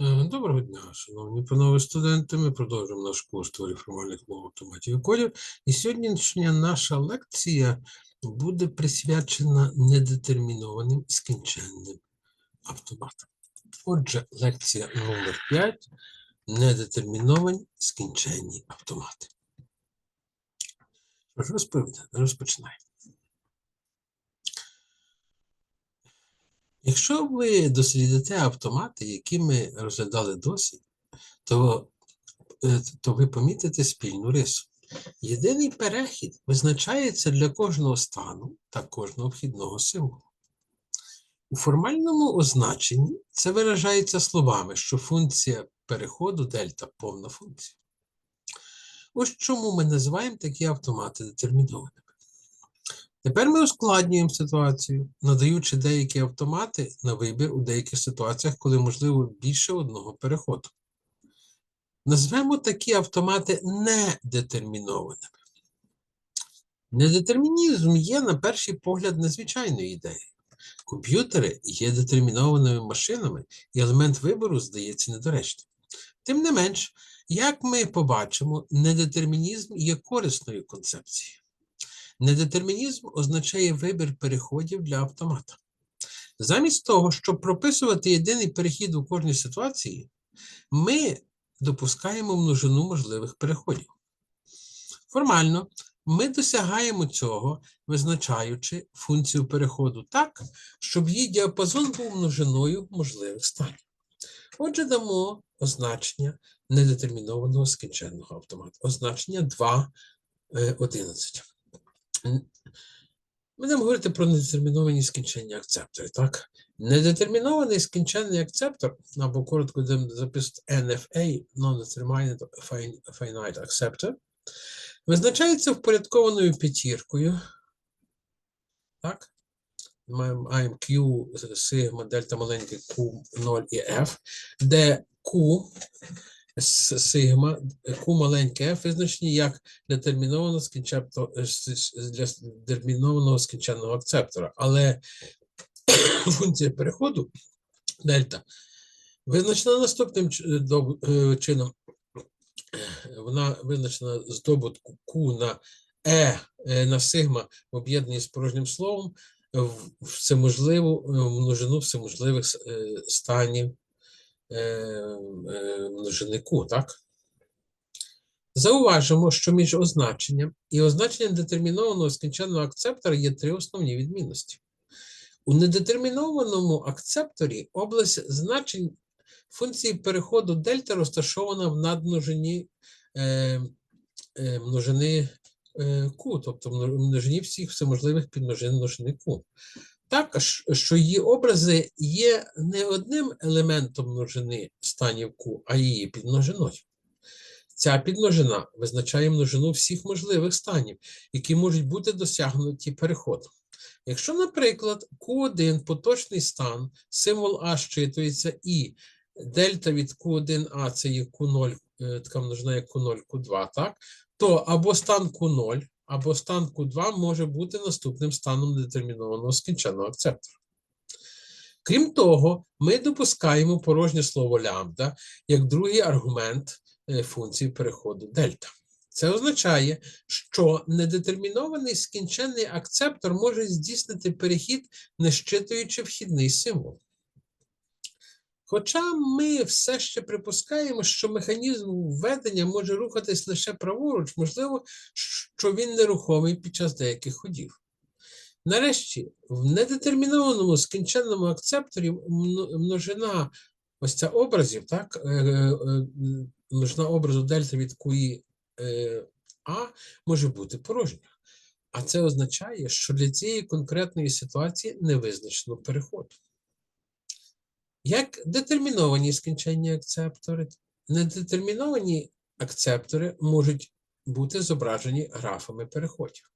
Е, Доброго дня, шановні панове студенти. Ми продовжуємо наш курс теорії формальних мов автоматів і кодів. І сьогоднішня наша лекція буде присвячена недетермінованим скінченним автоматам. Отже, лекція номер 5 недетерміновані скінченні автомати. Ж, розпочинаємо. Якщо ви дослідите автомати, які ми розглядали досі, то, е, то ви помітите спільну рису. Єдиний перехід визначається для кожного стану та кожного вхідного символу. У формальному означенні це виражається словами, що функція переходу дельта повна функція. Ось чому ми називаємо такі автомати детермінованими. Тепер ми ускладнюємо ситуацію, надаючи деякі автомати на вибір у деяких ситуаціях, коли можливо більше одного переходу. Назвемо такі автомати недетермінованими. Недетермінізм є, на перший погляд, незвичайною ідеєю. Комп'ютери є детермінованими машинами, і елемент вибору здається недоречним. Тим не менш, як ми побачимо, недетермінізм є корисною концепцією. Недетермінізм означає вибір переходів для автомата. Замість того, щоб прописувати єдиний перехід у кожній ситуації, ми допускаємо множину можливих переходів. Формально, ми досягаємо цього, визначаючи функцію переходу так, щоб її діапазон був множиною можливих станів. Отже, дамо означення недетермінованого скінченного автомата. Означення 2.11. Н- Ми будемо говорити про недетерміновані скінченні акцептори. Так? Недетермінований скінченний акцептор, або коротко будемо записувати NFA, Non-Determined Finite Acceptor, визначається впорядкованою п'ятіркою. Так? Маємо маємо Q, сигма, дельта маленький Q, 0 і F, де Q сигма, Q маленьке F визначені як детерміновано скінчепто- е, для детермінованого скінченного акцептора. Але функція переходу дельта визначена наступним е, е, чином. Вона визначена з добутку Q на E на сигма в об'єднанні з порожнім словом всеможливу множину всеможливих станів е, е, Q, так? Зауважимо, що між означенням і означенням детермінованого скінченного акцептора є три основні відмінності. У недетермінованому акцепторі область значень функції переходу дельта розташована в надмножині е, е, множини е, Q, тобто мно- множині всіх всеможливих підмножин множини Q. Також, що її образи є не одним елементом множини станів Q, а її підмножиною. Ця підмножина визначає множину всіх можливих станів, які можуть бути досягнуті переходом. Якщо, наприклад, Q1 поточний стан, символ А щитується і дельта від Q1А це є Q0, е, така множина як Q0, Q2, так? то або стан Q0, або стан Q2 може бути наступним станом детермінованого скінченого акцептора. Крім того, ми допускаємо порожнє слово лямбда як другий аргумент е, функції переходу дельта. Це означає, що недетермінований скінченний акцептор може здійснити перехід, не щитуючи вхідний символ. Хоча ми все ще припускаємо, що механізм введення може рухатись лише праворуч, можливо, що він нерухомий під час деяких ходів. Нарешті, в недетермінованому скінченному акцепторі множина ось ця образів, так, е, е, множина образу дельта від QI е, А може бути порожня. А це означає, що для цієї конкретної ситуації не визначено переходу. Як детерміновані скінченні акцептори, недетерміновані акцептори можуть бути зображені графами переходів.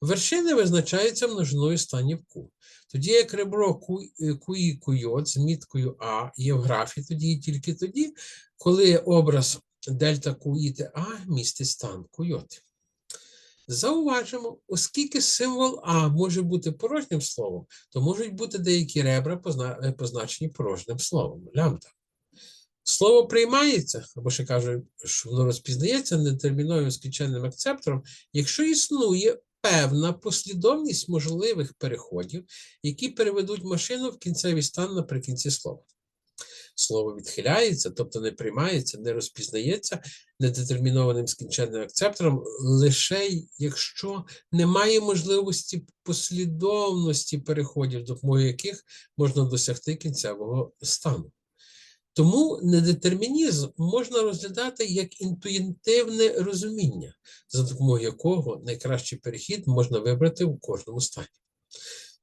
Вершини визначаються множиною станів Q. Тоді як ребро Q, QI QJ з міткою А є в графі тоді і тільки тоді, коли образ дельта QI TA містить стан QJ. Зауважимо, оскільки символ А може бути порожнім словом, то можуть бути деякі ребра е, позначені порожнім словом лямбда. Слово приймається, або ще кажуть, що воно розпізнається нетерміновим скінченним акцептором, якщо існує певна послідовність можливих переходів, які переведуть машину в кінцевий стан наприкінці слова. Слово відхиляється, тобто не приймається, не розпізнається недетермінованим скінченним акцептором, лише якщо немає можливості послідовності переходів, допомогою яких можна досягти кінцевого стану. Тому недетермінізм можна розглядати як інтуїтивне розуміння, за допомогою якого найкращий перехід можна вибрати у кожному стані.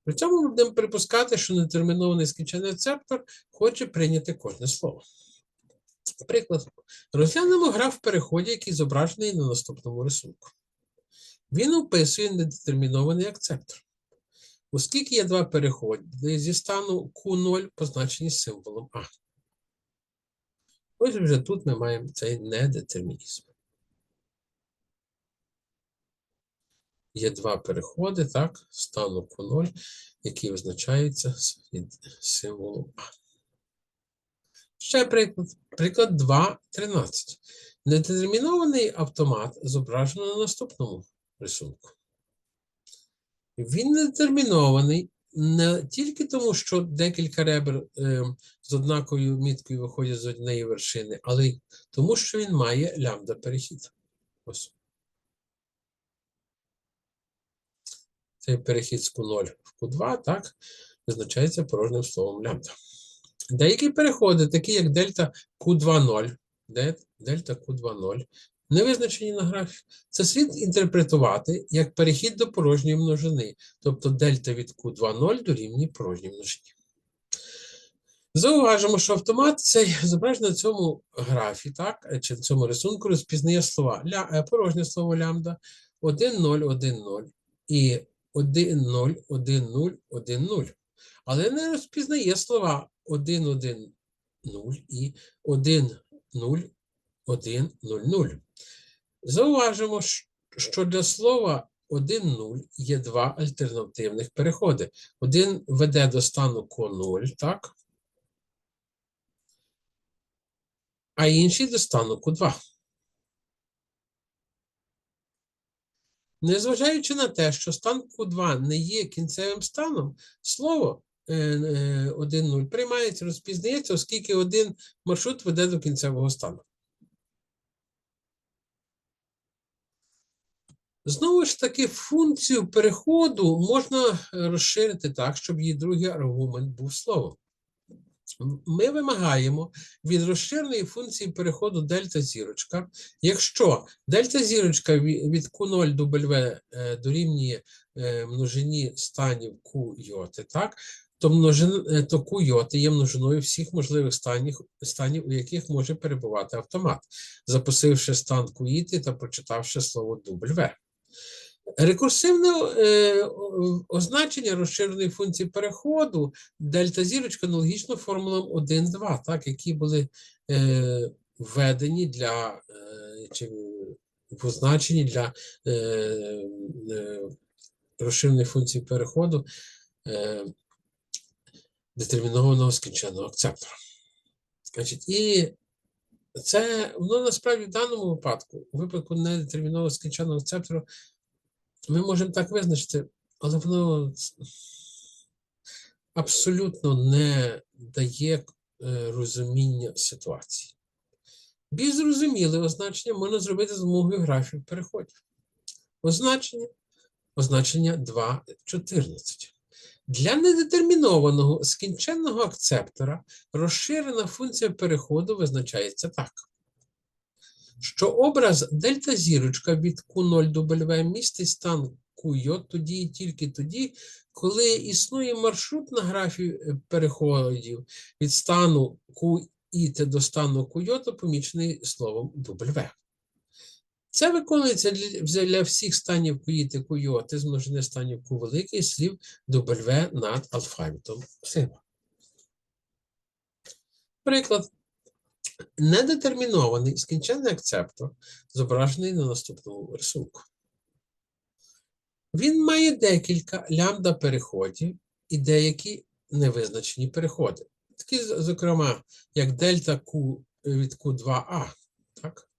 При цьому ми будемо припускати, що нетермінований скінчений рецептор хоче прийняти кожне слово. Приклад. Розглянемо граф переході, який зображений на наступному рисунку. Він описує недетермінований акцептор. Оскільки є два переходи зі стану Q0 позначені символом А. Ось вже тут ми маємо цей недетермінізм. Є два переходи, так, стану Q0, які визначаються від символом А. Ще приклад. Приклад 2.13. Недетермінований автомат зображено на наступному рисунку. Він недетермінований не тільки тому, що декілька ребер е, з однаковою міткою виходять з однієї вершини, але й тому, що він має лямбда-перехід. Ось. Цей перехід з Q0 в Q2, так, визначається порожнім словом лямбда. Деякі переходи, такі як дельта Q2,0, дельта Q2,0, не визначені на графі. Це слід інтерпретувати як перехід до порожньої множини, тобто дельта від Q2,0 дорівнює порожній множині. Зауважимо, що автомат цей зображений на цьому графі, так, чи в цьому рисунку розпізнає слова е, порожнє слово лямбда 1, 0, 1, 0 і 1, 0, 1, 0, 1, 0. Але не розпізнає слова 1, 1, 0 і 1, 0, 1, 0, 0. Зауважимо, що для слова 1, 0 є два альтернативних переходи. Один веде до стану Q0, так? А інший до стану Q2. Незважаючи на те, що стан Q2 не є кінцевим станом, слово 1.0 приймається, розпізнається, оскільки один маршрут веде до кінцевого стану. Знову ж таки, функцію переходу можна розширити так, щоб її другий аргумент був словом. Ми вимагаємо від розширеної функції переходу дельта зірочка, якщо дельта зірочка від Q0 до W дорівнює множині станів Q так, то множин, то Q є множиною всіх можливих станів, станів, у яких може перебувати автомат, запустивши стан QIT та прочитавши слово W. Рекурсивне е, означення розширеної функції переходу дельта зірочка аналогічно формулам 1, 2, так, які були е, введені для е, чи позначені для е, е, розширеної функції переходу е, детермінованого скінченого акцептора. Значить, і це воно насправді в даному випадку, у випадку недетермінованого скінченого акцептора, ми можемо так визначити, але воно абсолютно не дає е, розуміння ситуації. Більш зрозуміле означення можна зробити з допомогою графів переходів. Означення означення 2.14. Для недетермінованого скінченного акцептора розширена функція переходу визначається так що образ дельта зірочка від Q0 до W містить стан QJ тоді і тільки тоді, коли існує маршрут на графі е, переходів від стану QIT до стану QJ, помічений словом W. Це виконується для всіх станів QIT і QJ з станів Q великий слів W над алфавітом сигма. Приклад. Недетермінований скінченний акцептор зображений на наступному рисунку. Він має декілька лямбда переходів і деякі невизначені переходи. Такі, зокрема, як дельта Q від Q2A. Так?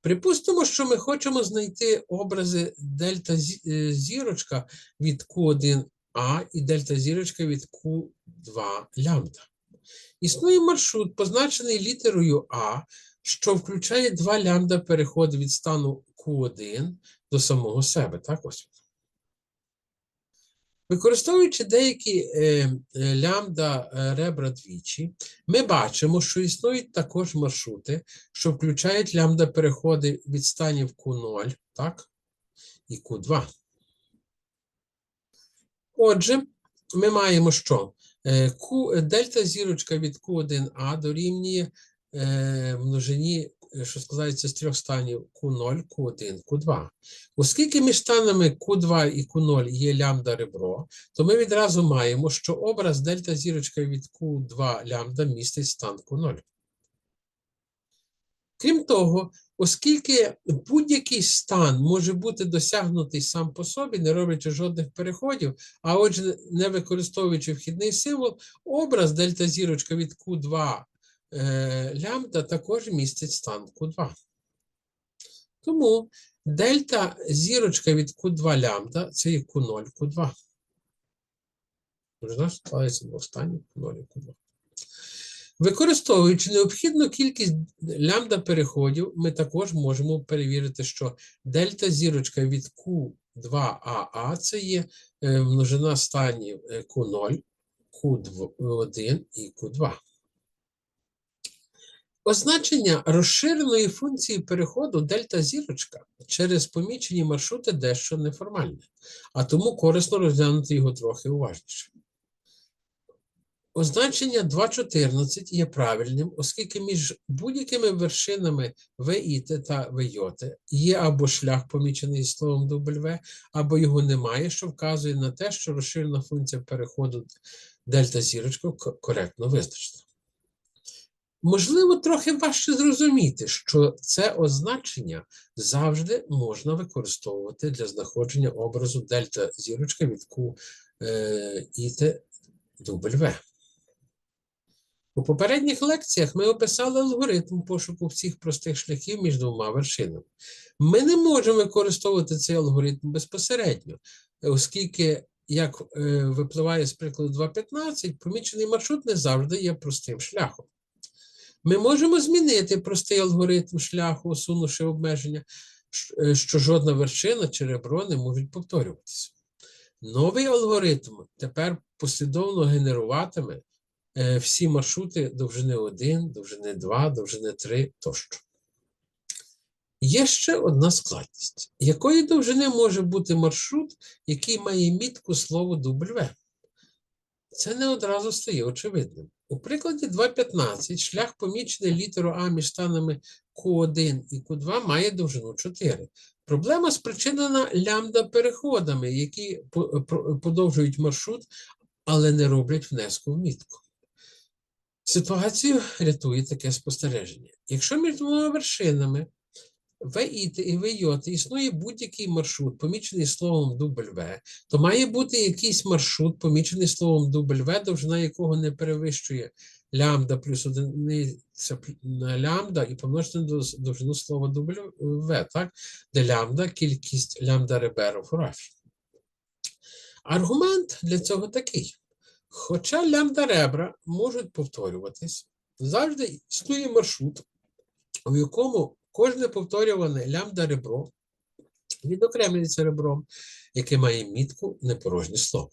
Припустимо, що ми хочемо знайти образи дельта е, зірочка від Q1A і дельта зірочка від Q2 лямбда. Існує маршрут, позначений літерою А, що включає два лямбда переходи від стану Q1 до самого себе. Так ось. Використовуючи деякі е, е, лямбда е, ребра двічі, ми бачимо, що існують також маршрути, що включають лямбда переходи від станів Q0 так, і Q2. Отже, ми маємо що? Е, Q, дельта зірочка від Q1A дорівнює е, множині, е, що складається з трьох станів Q0, Q1, Q2. Оскільки між станами Q2 і Q0 є лямбда ребро, то ми відразу маємо, що образ дельта зірочка від Q2 лямбда містить стан Q0. Крім того, оскільки будь-який стан може бути досягнутий сам по собі, не роблячи жодних переходів, а отже, не використовуючи вхідний символ, образ дельта зірочка від Q2 е, лямбда також містить стан Q2. Тому дельта зірочка від Q2 лямбда це є Q0, Q2. Можна складається двох станів Q0 і Q2. Використовуючи необхідну кількість лямбда переходів, ми також можемо перевірити, що дельта зірочка від Q2AA це є е, множина станів е, Q0, Q1 і Q2. Означення розширеної функції переходу дельта зірочка через помічені маршрути дещо неформальне, а тому корисно розглянути його трохи уважніше. Означення 2.14 є правильним, оскільки між будь-якими вершинами VIT та VJ є або шлях, помічений словом W, або його немає, що вказує на те, що розширена функція переходу дельта зірочка коректно визначена. Можливо, трохи важче зрозуміти, що це означення завжди можна використовувати для знаходження образу дельта зірочка від Q е, і Т W. У попередніх лекціях ми описали алгоритм пошуку всіх простих шляхів між двома вершинами. Ми не можемо використовувати цей алгоритм безпосередньо, оскільки, як е, випливає з прикладу 2.15, помічений маршрут не завжди є простим шляхом. Ми можемо змінити простий алгоритм шляху, усунувши обмеження, е, що жодна вершина чи ребро не можуть повторюватися. Новий алгоритм тепер послідовно генеруватиме всі маршрути довжини 1, довжини 2, довжини 3 тощо. Є ще одна складність. Якої довжини може бути маршрут, який має мітку слово W? Це не одразу стає очевидним. У прикладі 2.15 шлях помічений літерою А між станами Q1 і Q2 має довжину 4. Проблема спричинена лямбда-переходами, які подовжують маршрут, але не роблять внеску в мітку. Ситуацію рятує таке спостереження. Якщо між двома вершинами ВІТ і ВЙ існує будь-який маршрут, помічений словом W, то має бути якийсь маршрут, помічений словом W, довжина якого не перевищує лямбда плюс одиниця на лямбда і помножити на довжину слова W, так? де лямбда кількість лямбда ребер у графі. Аргумент для цього такий. Хоча лямбда ребра можуть повторюватись, завжди існує маршрут, у якому кожне повторюване лямбда ребро відокремлюється ребром, яке має мітку непорожнє слово.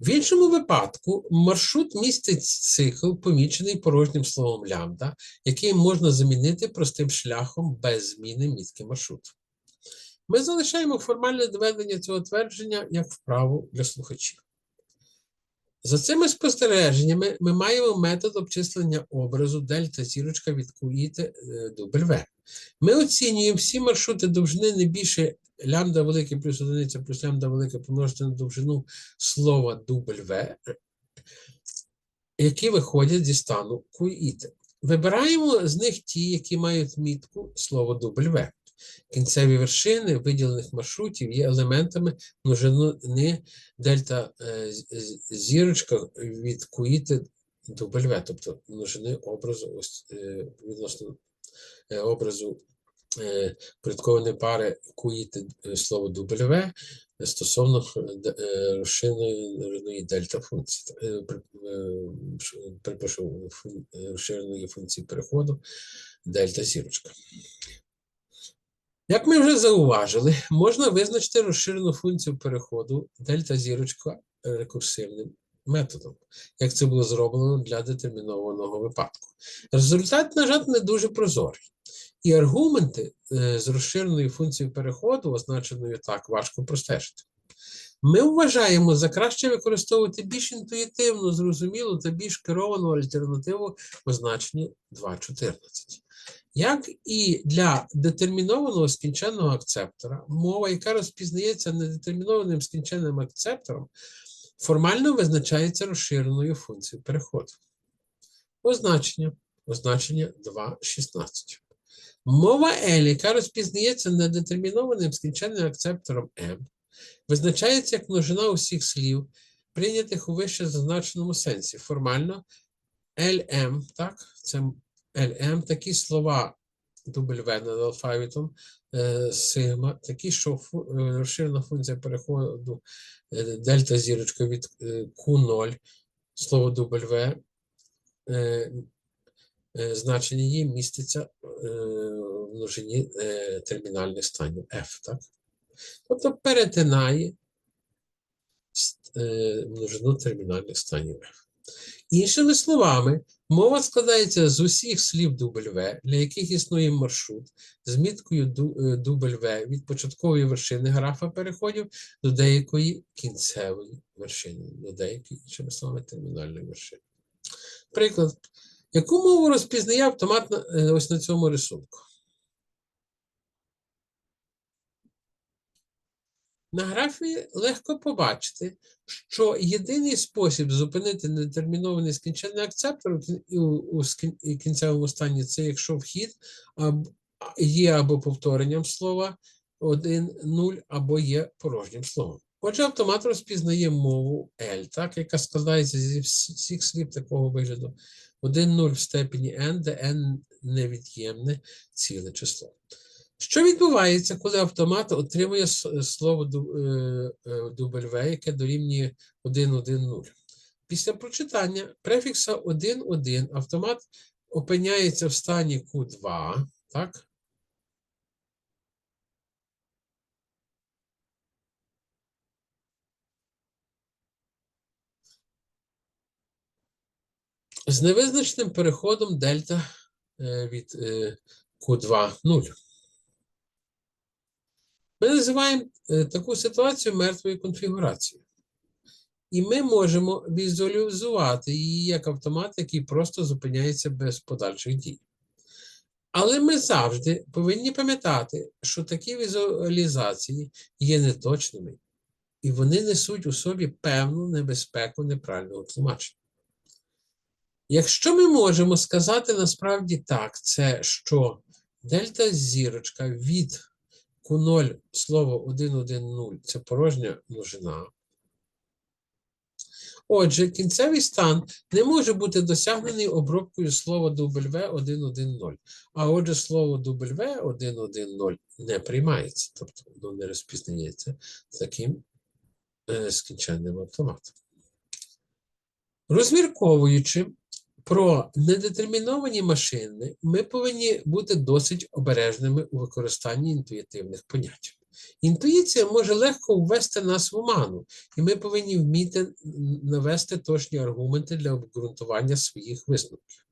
В іншому випадку маршрут містить цикл, помічений порожнім словом лямбда, який можна замінити простим шляхом без зміни мітки маршруту. Ми залишаємо формальне доведення цього твердження як вправу для слухачів. За цими спостереженнями ми маємо метод обчислення образу дельта зірочка від QI W. Ми оцінюємо всі маршрути довжини не більше лямбда велике плюс одиниця плюс лямбда велике помножити на довжину слова W, які виходять зі стану QI. Вибираємо з них ті, які мають мітку слова W. Кінцеві вершини виділених маршрутів є елементами множини дельта е, зірочка від QI W, тобто множини образу ось, е, відносно е, образу порядкованої пари куїти слово W стосовно розширеної дельта функції. При- ш- Перепрошую, фун- е, розширеної функції переходу дельта зірочка. Як ми вже зауважили, можна визначити розширену функцію переходу дельта зірочка рекурсивним методом, як це було зроблено для детермінованого випадку. Результат, на жаль, не дуже прозорий. І аргументи е, з розширеною функцією переходу, означеною так, важко простежити. Ми вважаємо за краще використовувати більш інтуїтивну, зрозумілу та більш керовану альтернативу в означенні 2.14. Як і для детермінованого скінченного акцептора, мова, яка розпізнається недетермінованим скінченним акцептором, формально визначається розширеною функцією переходу. Означення. Означення 2.16. Мова L, яка розпізнається недетермінованим скінченним акцептором M, визначається як множина усіх слів, прийнятих у вище зазначеному сенсі. Формально LM, так, це LM, такі слова W над алфавітом, е, сигма, такі, що е, розширена функція переходу е, дельта зірочка від е, Q0, слово W, значення її міститься в множині термінальних станів F, так? Тобто перетинає множину термінальних станів F. Іншими словами, мова складається з усіх слів W, для яких існує маршрут з міткою ду- е, W від початкової вершини графа переходів до деякої кінцевої вершини, до деякої, іншими словами, термінальної вершини. Приклад. Яку мову розпізнає автомат е, ось на цьому рисунку? На графі легко побачити, що єдиний спосіб зупинити нетермінований скінченний акцептор у кінцевому стані це якщо вхід є або повторенням слова 1, 0, або є порожнім словом. Отже, автомат розпізнає мову L, так, яка складається зі всіх слів такого вигляду. 1, 0 в степені n, де n невід'ємне ціле число. Що відбувається, коли автомат отримує слово ду- е, е, W, яке дорівнює 1.1.0? Після прочитання префікса 1.1 автомат опиняється в стані Q2, так? З невизначеним переходом дельта е, від е, Q2 0. Ми називаємо е, таку ситуацію мертвою конфігурацією. І ми можемо візуалізувати її як автомат, який просто зупиняється без подальших дій. Але ми завжди повинні пам'ятати, що такі візуалізації є неточними, і вони несуть у собі певну небезпеку неправильного тлумачення. Якщо ми можемо сказати насправді так, це що дельта зірочка від Q0 слово 1.1.0 це порожня множина. Отже, кінцевий стан не може бути досягнений обробкою слова W1.1.0. А отже, слово W1.1.0 не приймається, тобто воно не розпізнається таким е, скінченним автоматом. Розмірковуючи про недетерміновані машини, ми повинні бути досить обережними у використанні інтуїтивних понять. Інтуїція може легко ввести нас в оману, і ми повинні вміти навести точні аргументи для обґрунтування своїх висновків.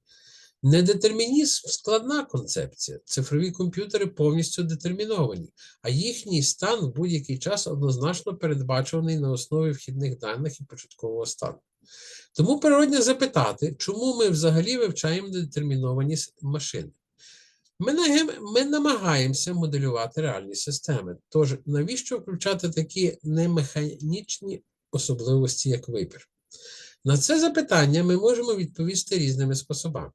Недетермінізм складна концепція. Цифрові комп'ютери повністю детерміновані, а їхній стан в будь-який час однозначно передбачуваний на основі вхідних даних і початкового стану. Тому природне запитати, чому ми взагалі вивчаємо недетерміновані машини. Ми, ми намагаємося моделювати реальні системи. Тож, навіщо включати такі немеханічні особливості, як вибір? На це запитання ми можемо відповісти різними способами.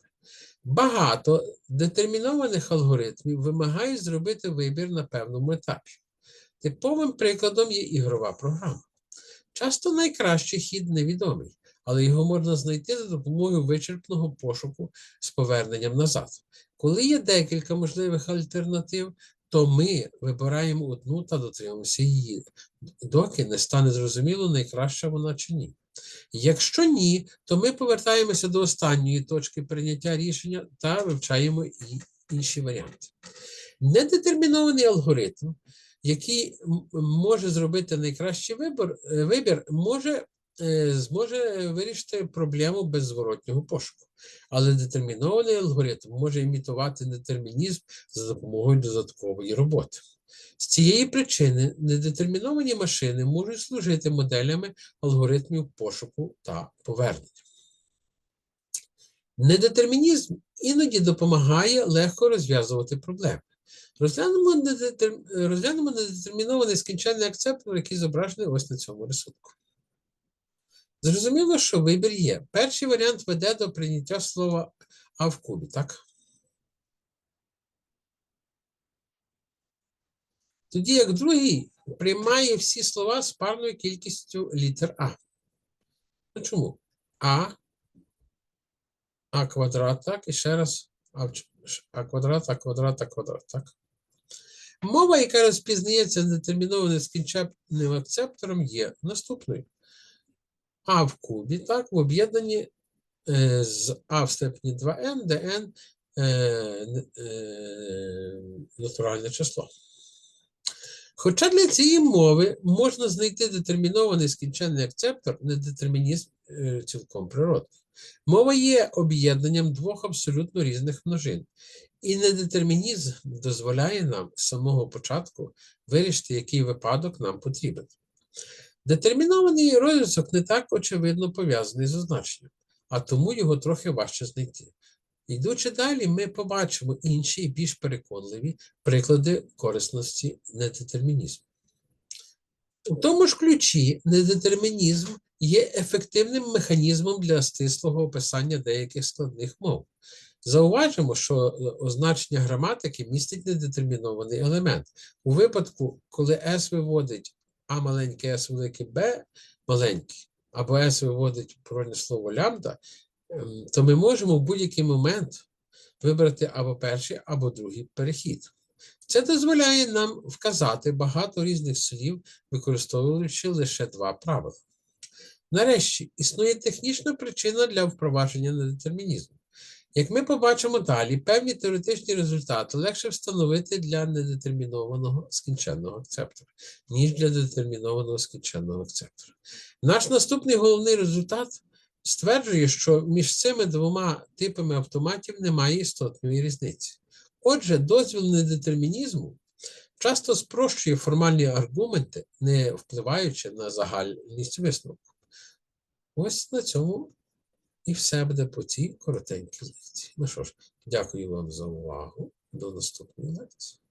Багато детермінованих алгоритмів вимагають зробити вибір на певному етапі. Типовим прикладом є ігрова програма. Часто найкращий хід невідомий, але його можна знайти за допомогою вичерпного пошуку з поверненням назад. Коли є декілька можливих альтернатив, то ми вибираємо одну та дотримуємося її, доки не стане зрозуміло, найкраща вона чи ні. Якщо ні, то ми повертаємося до останньої точки прийняття рішення та вивчаємо інші варіанти. Недетермінований алгоритм, який може зробити найкращий вибір, е, вибір може, зможе вирішити проблему без зворотнього пошуку. Але детермінований алгоритм може імітувати детермінізм за допомогою додаткової роботи. З цієї причини недетерміновані машини можуть служити моделями алгоритмів пошуку та повернення. Недетермінізм іноді допомагає легко розв'язувати проблеми. Розглянемо, недетер... розглянемо недетермінований скінченний акцептор, який зображений ось на цьому рисунку. Зрозуміло, що вибір є. Перший варіант веде до прийняття слова А в кубі, так? Тоді як другий приймає всі слова з парною кількістю літер А. Ну чому? А, А квадрат, так, і ще раз А, а квадрат, А квадрат, А квадрат, так. Мова, яка розпізнається детермінованим скінченним акцептором, є наступною. А в кубі, так, в об'єднанні е, з А в степені 2n, де n е, е, натуральне число. Хоча для цієї мови можна знайти детермінований скінченний акцептор, недетермінізм цілком природний. Мова є об'єднанням двох абсолютно різних множин. І недетермінізм дозволяє нам з самого початку вирішити, який випадок нам потрібен. Детермінований розв'язок не так очевидно пов'язаний з означенням, а тому його трохи важче знайти. Йдучи далі, ми побачимо інші і більш переконливі приклади корисності недетермінізму. У тому ж ключі недетермінізм є ефективним механізмом для стислого описання деяких складних мов. Зауважимо, що е, означення граматики містить недетермінований елемент. У випадку, коли S виводить А маленьке, S велике Б маленьке, або S виводить порожнє слово лямбда, ем, то ми можемо в будь-який момент вибрати або перший, або другий перехід. Це дозволяє нам вказати багато різних слів, використовуючи лише два правила. Нарешті, існує технічна причина для впровадження недетермінізму. Як ми побачимо далі, певні теоретичні результати легше встановити для недетермінованого скінченного акцептора, ніж для детермінованого скінченного акцептора. Наш наступний головний результат стверджує, що між цими двома типами автоматів немає істотної різниці. Отже, дозвіл недетермінізму часто спрощує формальні аргументи, не впливаючи на загальність висновку. Ось на цьому і все буде по цій коротенькій лекції. Ну що ж, дякую вам за увагу. До наступної лекції.